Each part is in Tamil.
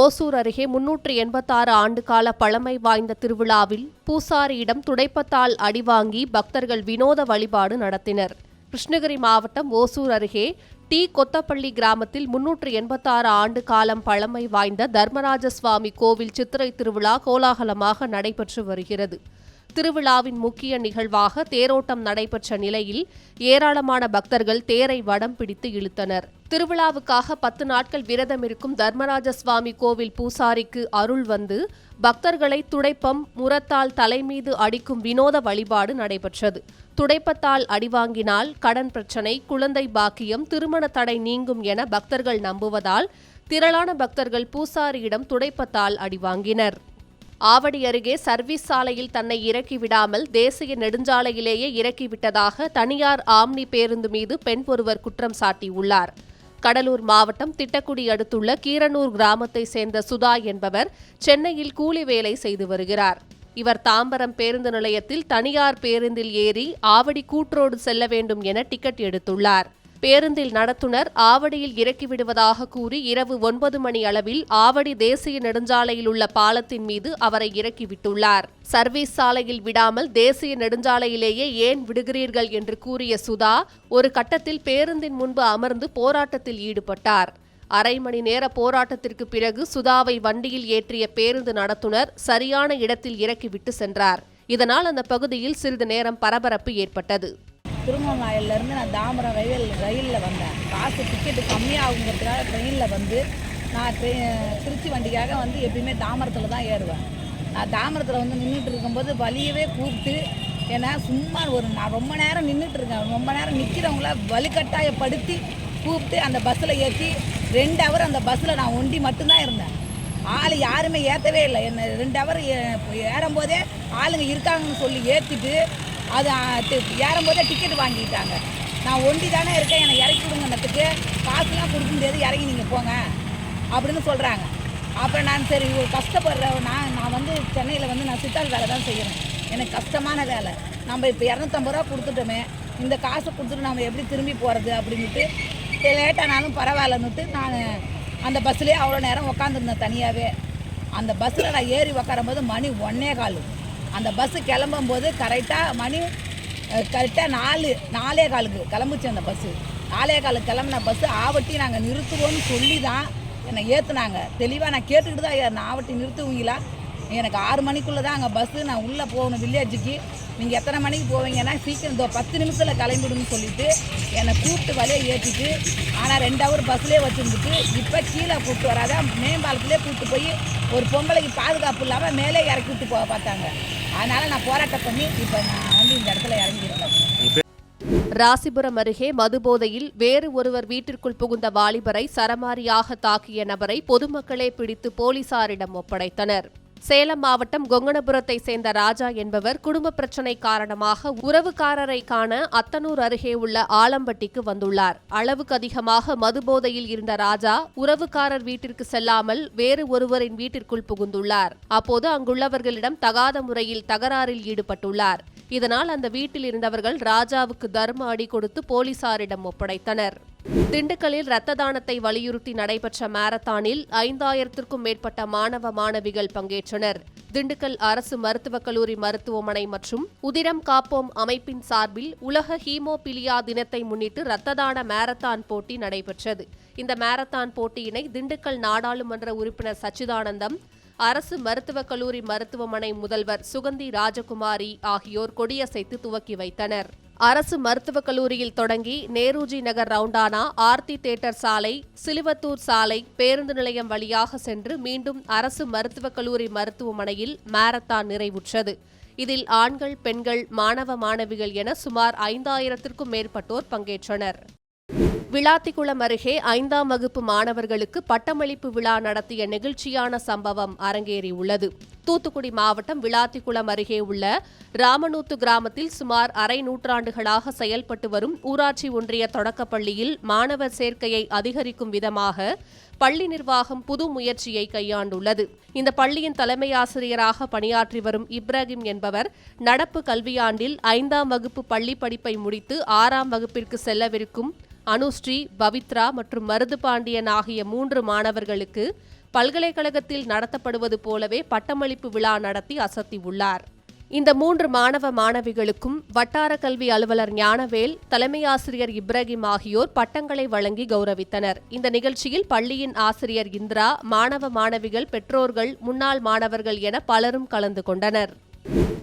ஓசூர் அருகே முன்னூற்று எண்பத்தாறு ஆண்டு கால பழமை வாய்ந்த திருவிழாவில் பூசாரியிடம் துடைப்பத்தால் அடிவாங்கி பக்தர்கள் வினோத வழிபாடு நடத்தினர். கிருஷ்ணகிரி மாவட்டம் ஓசூர் அருகே டி. கொத்தப்பள்ளி கிராமத்தில் முன்னூற்று எண்பத்தாறு ஆண்டு காலம் பழமை வாய்ந்த தர்மராஜ சுவாமி கோவில் சித்திரை திருவிழா கோலாகலமாக நடைபெற்று வருகிறது. திருவிழாவின் முக்கிய நிகழ்வாக தேரோட்டம் நடைபெற்ற நிலையில் ஏராளமான பக்தர்கள் தேரை வடம் பிடித்து இழுத்தனர். திருவிழாவுக்காக பத்து நாட்கள் விரதம் இருக்கும் தர்மராஜ சுவாமி கோவில் பூசாரிக்கு அருள் வந்து பக்தர்களை துடைப்பம் முரத்தால் தலைமீது அடிக்கும் வினோத வழிபாடு நடைபெற்றது. துடைப்பத்தால் அடிவாங்கினால் கடன் பிரச்சனை குழந்தை பாக்கியம் திருமண தடை நீங்கும் என பக்தர்கள் நம்புவதால் திரளான பக்தர்கள் பூசாரியிடம் துடைப்பத்தால் அடிவாங்கினர் ஆவடி அருகே சர்வீஸ் சாலையில் தன்னை இறக்கி விடாமல் தேசிய நெடுஞ்சாலையிலேயே இறக்கிவிட்டதாக தனியார் ஆம்னி பேருந்து மீது பெண் ஒருவர் குற்றம் சாட்டியுள்ளார். கடலூர் மாவட்டம் திட்டக்குடி அடுத்துள்ள கீரனூர் கிராமத்தை சேர்ந்த சுதா என்பவர் சென்னையில் கூலி வேலை செய்து வருகிறார். இவர் தாம்பரம் பேருந்து நிலையத்தில் தனியார் பேருந்தில் ஏறி ஆவடி கூட்ரோடு செல்ல வேண்டும் என டிக்கெட் எடுத்துள்ளார். பேருந்தில் நடத்துனர் ஆவடியில் இறக்கிவிடுவதாக கூறி இரவு ஒன்பது மணி அளவில் ஆவடி தேசிய நெடுஞ்சாலையில் உள்ள பாலத்தின் மீது அவரை இறக்கிவிட்டுள்ளார் சர்வீஸ் சாலையில் விடாமல் தேசிய நெடுஞ்சாலையிலேயே ஏன் விடுகிறீர்கள் என்று கூறிய சுதா ஒரு கட்டத்தில் பேருந்தின் முன்பு அமர்ந்து போராட்டத்தில் ஈடுபட்டார். அரை மணி நேர போராட்டத்திற்கு பிறகு சுதாவை வண்டியில் ஏற்றிய பேருந்து நடத்துனர் சரியான இடத்தில் இறக்கிவிட்டு சென்றார். இதனால் அந்த பகுதியில் சிறிது நேரம் பரபரப்பு ஏற்பட்டது. திருமணமாயிலேருந்து நான் தாம்பரம் ரயில் ரயிலில் வந்தேன். காசு டிக்கெட்டு கம்மியாகுங்கிறதுக்காக ட்ரெயினில் வந்து நான் ட்ரெ திருச்சி வண்டிக்காக வந்து எப்பயுமே தாமரத்தில் தான் ஏறுவேன். நான் தாமரத்தில் வந்து நின்றுட்டு இருக்கும்போது வலியவே கூப்பிட்டு ஏன்னா சும்மா ஒரு நான் ரொம்ப நேரம் நின்றுட்டு இருக்கேன். ரொம்ப நேரம் நிற்கிறவங்கள வலுக்கட்டாயப்படுத்தி கூப்பிட்டு அந்த பஸ்ஸில் ஏற்றி ரெண்டு ஹவர் அந்த பஸ்ஸில் நான் ஒண்டி மட்டும்தான் இருந்தேன். ஆள் யாருமே ஏற்றவே இல்லை. என்ன ரெண்டு ஹவர் ஏறும்போதே ஆளுங்க இருக்காங்கன்னு சொல்லி ஏற்றிட்டு அது ஏறும்போதே டிக்கெட் வாங்கிட்டாங்க. நான் ஒண்டி தானே இருக்கேன் என்னை இறக்கி விடுங்கன்னதுக்கு காசுலாம் கொடுக்க முடியாது இறங்கி நீங்கள் போங்க அப்படின்னு சொல்கிறாங்க அப்புறம் நான் சரி ஒரு கஷ்டப்படுற நான் நான் வந்து சென்னையில் வந்து நான் சித்தாள் வேலை தான் செய்கிறேன் எனக்கு கஷ்டமான வேலை. நம்ம இப்போ இரநூத்தம்பது ரூபா கொடுத்துட்டோமே இந்த காசை கொடுத்துட்டு நம்ம எப்படி திரும்பி போகிறது அப்படின்ட்டு லேட்டானாலும் பரவாயில்லன்னுட்டு நான் அந்த பஸ்ஸுலேயே அவ்வளோ நேரம் உக்காந்துருந்தேன் தனியாகவே அந்த பஸ்ஸில் நான் ஏறி உக்காரும்போது மணி ஒன்னே கால். அந்த பஸ்ஸு கிளம்பும்போது கரெக்டாக மணி கரெக்டாக நாலு நாலே காலுக்கு கிளம்புச்சு அந்த பஸ்ஸு நாலே காலுக்கு கிளம்புன பஸ்ஸு ஆவட்டி நாங்கள் நிறுத்துவோம்னு சொல்லி தான் என்னை ஏற்றுனாங்க தெளிவாக நான் கேட்டுக்கிட்டு தான் நான் ஆவட்டி நிறுத்துவீங்களா? எனக்கு ஆறு மணிக்குள்ளே தான் அங்கே பஸ்ஸு நான் உள்ளே போகணும் வில்லேஜுக்கு நீங்கள் எத்தனை மணிக்கு போவீங்கன்னா சீக்கிரம் இதோ பத்து நிமிஷத்தில் கிளம்பிடுன்னு சொல்லிவிட்டு என்னை கூப்பிட்டு வலையை ஏற்றிட்டு ஆனால் ரெண்டு ஹவர் பஸ்லேயே வச்சுருந்துட்டு இப்போ கீழே கூப்பிட்டு வராத மேம்பாலத்துலேயே கூப்பிட்டு போய் ஒரு பொம்பளைக்கு பாதுகாப்பு இல்லாமல் மேலே இறக்கி விட்டு போக பார்த்தாங்க. அதனால் நான் போராட்டம் பண்ணி இப்போ நான் வந்து இந்த இடத்துல இறங்கியிருக்கேன். ராசிபுரம் அருகே மதுபோதையில் வேறு ஒருவர் வீட்டிற்குள் புகுந்த வாலிபரை சரமாரியாக தாக்கிய நபரை பொதுமக்களே பிடித்து போலீசாரிடம் ஒப்படைத்தனர். சேலம் மாவட்டம் கொங்கணபுரத்தை சேர்ந்த ராஜா என்பவர் குடும்ப பிரச்சினை காரணமாக உறவுக்காரரை காண அத்தனூர் அருகே உள்ள ஆலம்பட்டிக்கு வந்துள்ளார். அளவுக்கு அதிகமாக மதுபோதையில் இருந்த ராஜா உறவுக்காரர் வீட்டிற்கு செல்லாமல் வேறு ஒருவரின் வீட்டிற்குள் புகுந்துள்ளார். அப்போது அங்குள்ளவர்களிடம் தகாத முறையில் தகராறில் ஈடுபட்டுள்ளார். இதனால் அந்த வீட்டில் இருந்தவர்கள் ராஜாவுக்கு தர்ம அடி கொடுத்து போலீசாரிடம் ஒப்படைத்தனர். திண்டுக்கல்லில் இரத்த தானத்தை வலியுறுத்தி நடைபெற்ற மாரத்தானில் ஐந்தாயிரத்திற்கும் மேற்பட்ட மாணவ மாணவிகள் பங்கேற்றனர். திண்டுக்கல் அரசு மருத்துவக் கல்லூரி மருத்துவமனை மற்றும் உதிரம் காப்போம் அமைப்பின் சார்பில் உலக ஹீமோபிலியா தினத்தை முன்னிட்டு இரத்த தான மாரத்தான் போட்டி நடைபெற்றது. இந்த மாரத்தான் போட்டியினை திண்டுக்கல் நாடாளுமன்ற உறுப்பினர் சச்சிதானந்தம் அரசு மருத்துவக் கல்லூரி மருத்துவமனை முதல்வர் சுகந்தி ராஜகுமாரி ஆகியோர் கொடியசைத்து துவக்கி வைத்தனர். அரசு மருத்துவக் கல்லூரியில் தொடங்கி நேருஜி நகர் ரவுண்டானா ஆர்த்தி தேட்டர் சாலை சிலுவத்தூர் சாலை பேருந்து நிலையம் வழியாக சென்று மீண்டும் அரசு மருத்துவக் கல்லூரி மருத்துவமனையில் மாரத்தான் நிறைவுற்றது. இதில் ஆண்கள் பெண்கள் மாணவ மாணவிகள் என சுமார் ஐந்தாயிரத்திற்கும் மேற்பட்டோர் பங்கேற்றனர். விளாத்திக்குளம் அருகே ஐந்தாம் வகுப்பு மாணவர்களுக்கு பட்டமளிப்பு விழா நடத்திய நெகிழ்ச்சியான சம்பவம் அரங்கேறியுள்ளது. தூத்துக்குடி மாவட்டம் விளாத்திக்குளம் அருகே உள்ள ராமனூத்து கிராமத்தில் சுமார் அரை நூற்றாண்டுகளாக செயல்பட்டு வரும் ஊராட்சி ஒன்றிய தொடக்கப்பள்ளியில் மாணவர் சேர்க்கையை அதிகரிக்கும் விதமாக பள்ளி நிர்வாகம் புது முயற்சியை கையாண்டுள்ளது. இந்த பள்ளியின் தலைமை ஆசிரியராக பணியாற்றி வரும் இப்ராஹிம் என்பவர் நடப்பு கல்வியாண்டில் ஐந்தாம் வகுப்பு பள்ளி படிப்பை முடித்து ஆறாம் வகுப்பிற்கு செல்லவிருக்கும் அனுஸ்ரீ பவித்ரா மற்றும் மருது பாண்டியன் ஆகிய மூன்று மாணவர்களுக்கு பல்கலைக்கழகத்தில் நடத்தப்படுவது போலவே பட்டமளிப்பு விழா நடத்தி அசத்தியுள்ளார் இந்த மூன்று மாணவ மாணவிகளுக்கும் வட்டார கல்வி அலுவலர் ஞானவேல் தலைமை ஆசிரியர் இப்ராஹிம் ஆகியோர் பட்டங்களை வழங்கி கௌரவித்தனர். இந்த நிகழ்ச்சியில் பள்ளியின் ஆசிரியர் இந்திரா மாணவ மாணவிகள் பெற்றோர்கள் முன்னாள் மாணவர்கள் என பலரும் கலந்து கொண்டனர்.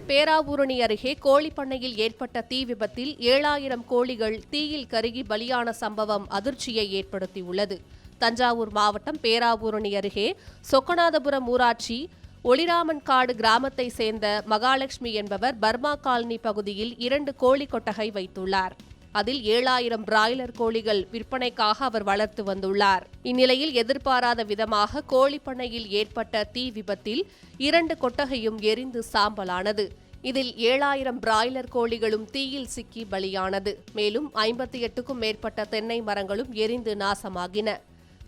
பேராவூரணி அருகே கோழிப்பண்ணையில் ஏற்பட்ட தீ விபத்தில் ஏழாயிரம் கோழிகள் தீயில் கருகி பலியான சம்பவம் அதிர்ச்சியை ஏற்படுத்தியுள்ளது. தஞ்சாவூர் மாவட்டம் பேராவூரணி அருகே சொக்கநாதபுரம் ஊராட்சி ஒளிராமன்காடு கிராமத்தை சேர்ந்த மகாலட்சுமி என்பவர் பர்மா காலனி பகுதியில் இரண்டு கோழி கொட்டகை வைத்துள்ளார். அதில் ஏழாயிரம் பிராய்லர் கோழிகள் விற்பனைக்காக அவர் வளர்த்து வந்துள்ளார். இந்நிலையில் எதிர்பாராத விதமாக கோழிப்பண்ணையில் ஏற்பட்ட தீ விபத்தில் இரண்டு கொட்டகையும் எரிந்து சாம்பலானது. இதில் ஏழாயிரம் பிராய்லர் கோழிகளும் தீயில் சிக்கி பலியானது. மேலும் ஐம்பத்தி எட்டுக்கும் மேற்பட்ட தென்னை மரங்களும் எரிந்து நாசமாகின.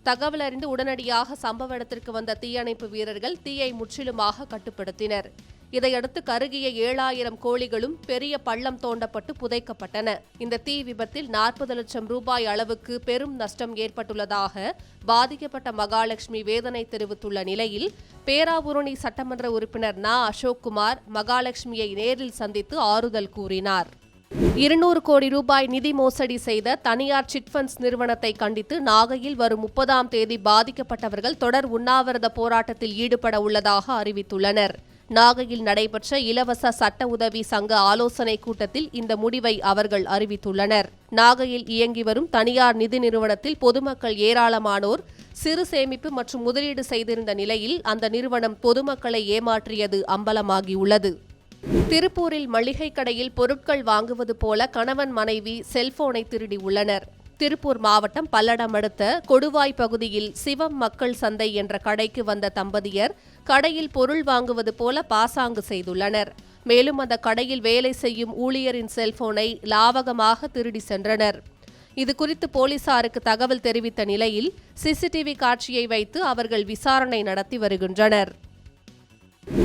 தகவல் அறிந்து உடனடியாக சம்பவ இடத்திற்கு வந்த தீயணைப்பு வீரர்கள் தீயை முற்றிலுமாக கட்டுப்படுத்தினர். இதையடுத்து கருகிய ஏழாயிரம் கோழிகளும் பெரிய பள்ளம் தோண்டப்பட்டு புதைக்கப்பட்டன. இந்த தீ விபத்தில் நாற்பது லட்சம் ரூபாய் அளவுக்கு பெரும் நஷ்டம் ஏற்பட்டுள்ளதாக பாதிக்கப்பட்ட மகாலட்சுமி வேதனை தெரிவித்துள்ள நிலையில் பேராவூரணி சட்டமன்ற உறுப்பினர் நா. அசோக்குமார் மகாலட்சுமியை நேரில் சந்தித்து ஆறுதல் கூறினார். இருநூறு கோடி ரூபாய் நிதி மோசடி செய்த தனியார் சிட்ஃபண்ட்ஸ் நிறுவனத்தை கண்டித்து நாகையில் வரும் முப்பதாம் தேதி பாதிக்கப்பட்டவர்கள் தொடர் உண்ணாவிரத போராட்டத்தில் ஈடுபட உள்ளதாக அறிவித்துள்ளனர். நாகையில் நடைபெற்ற இலவச சட்ட உதவி சங்க ஆலோசனை கூட்டத்தில் இந்த முடிவை அவர்கள் அறிவித்துள்ளனர். நாகையில் இயங்கி வரும் தனியார் நிதி நிறுவனத்தில் பொதுமக்கள் ஏராளமானோர் சிறு சேமிப்பு மற்றும் முதலீடு செய்திருந்த நிலையில் அந்த நிறுவனம் பொதுமக்களை ஏமாற்றியது அம்பலமாகியுள்ளது. திருப்பூரில் மளிகை கடையில் பொருட்கள் வாங்குவது போல கணவன் மனைவி செல்போனை திருடி உள்ளனர். திருப்பூர் மாவட்டம் பல்லடம் அடுத்த கொடுவாய் பகுதியில் சிவம் மக்கள் சந்தை என்ற கடைக்கு வந்த தம்பதியர் கடையில் பொருள் வாங்குவது போல பாசாங்கு செய்துள்ளனர். மேலும் அந்த கடையில் வேலை செய்யும் ஊழியரின் செல்போனை லாவகமாக திருடி சென்றனர். இது குறித்து போலீசாருக்கு தகவல் தெரிவித்த நிலையில் சிசிடிவி காட்சியை வைத்து அவர்கள் விசாரணை நடத்தி வருகின்றனர்.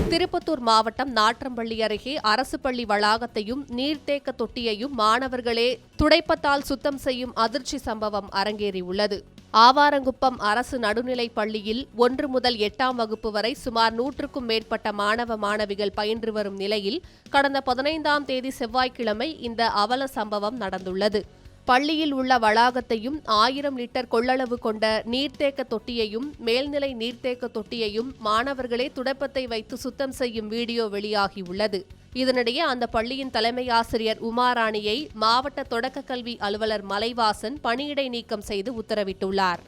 திருப்பத்தூர் மாவட்டம் நாற்றம்பள்ளி அருகே அரசு பள்ளி வளாகத்தையும் நீர்த்தேக்க தொட்டியையும் மாணவர்களே துடைப்பத்தால் சுத்தம் செய்யும் அதிர்ச்சி சம்பவம் அரங்கேறியுள்ளது. ஆவாரங்குப்பம் அரசு நடுநிலைப் பள்ளியில் ஒன்று முதல் எட்டாம் வகுப்பு வரை சுமார் நூற்றுக்கும் மேற்பட்ட மாணவ மாணவிகள் பயின்று வரும் நிலையில் கடந்த பதினைந்தாம் தேதி செவ்வாய்க்கிழமை இந்த அவல சம்பவம் நடந்துள்ளது. பள்ளியில் உள்ள வளாகத்தையும் ஆயிரம் லிட்டர் கொள்ளளவு கொண்ட நீர்த்தேக்க தொட்டியையும் மேல்நிலை நீர்த்தேக்க தொட்டியையும் மாணவர்களே துடைப்பத்தை வைத்து சுத்தம் செய்யும் வீடியோ வெளியாகியுள்ளது. இதனிடையே அந்த பள்ளியின் தலைமை ஆசிரியர் உமாராணியை மாவட்ட தொடக்க கல்வி அலுவலர் மலைவாசன் பணியிடை நீக்கம் செய்து உத்தரவிட்டுள்ளார்.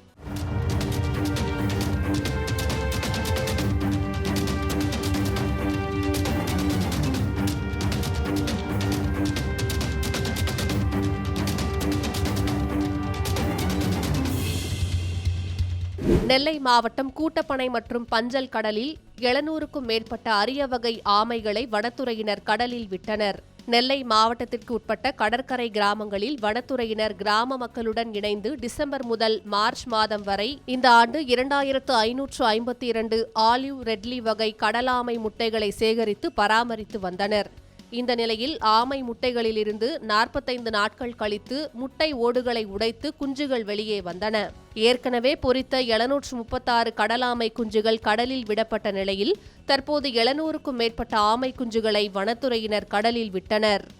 நெல்லை மாவட்டம் கூட்டப்பனை மற்றும் பஞ்சல் கடலில் எழுநூறுக்கும் மேற்பட்ட அரிய வகை ஆமைகளை வனத்துறையினர் கடலில் விட்டனர். நெல்லை மாவட்டத்திற்கு உட்பட்ட கடற்கரை கிராமங்களில் வனத்துறையினர் கிராம மக்களுடன் இணைந்து டிசம்பர் முதல் மார்ச் மாதம் வரை இந்த ஆண்டு இரண்டாயிரத்து ஐநூற்று ஐம்பத்தி இரண்டு ஆலிவ் ரெட்லி வகை கடலாமை முட்டைகளை சேகரித்து பராமரித்து வந்தனர். இந்த நிலையில் ஆமை முட்டைகளிலிருந்து நாற்பத்தைந்து நாட்கள் கழித்து முட்டை ஓடுகளை உடைத்து குஞ்சுகள் வெளியே வந்தன. ஏற்கனவே பொறித்த எழுநூற்று முப்பத்தாறு கடலாமை குஞ்சுகள் கடலில் விடப்பட்ட நிலையில் தற்போது எழுநூறுக்கும் மேற்பட்ட ஆமை குஞ்சுகளை வனத்துறையினர் கடலில் விட்டனர்.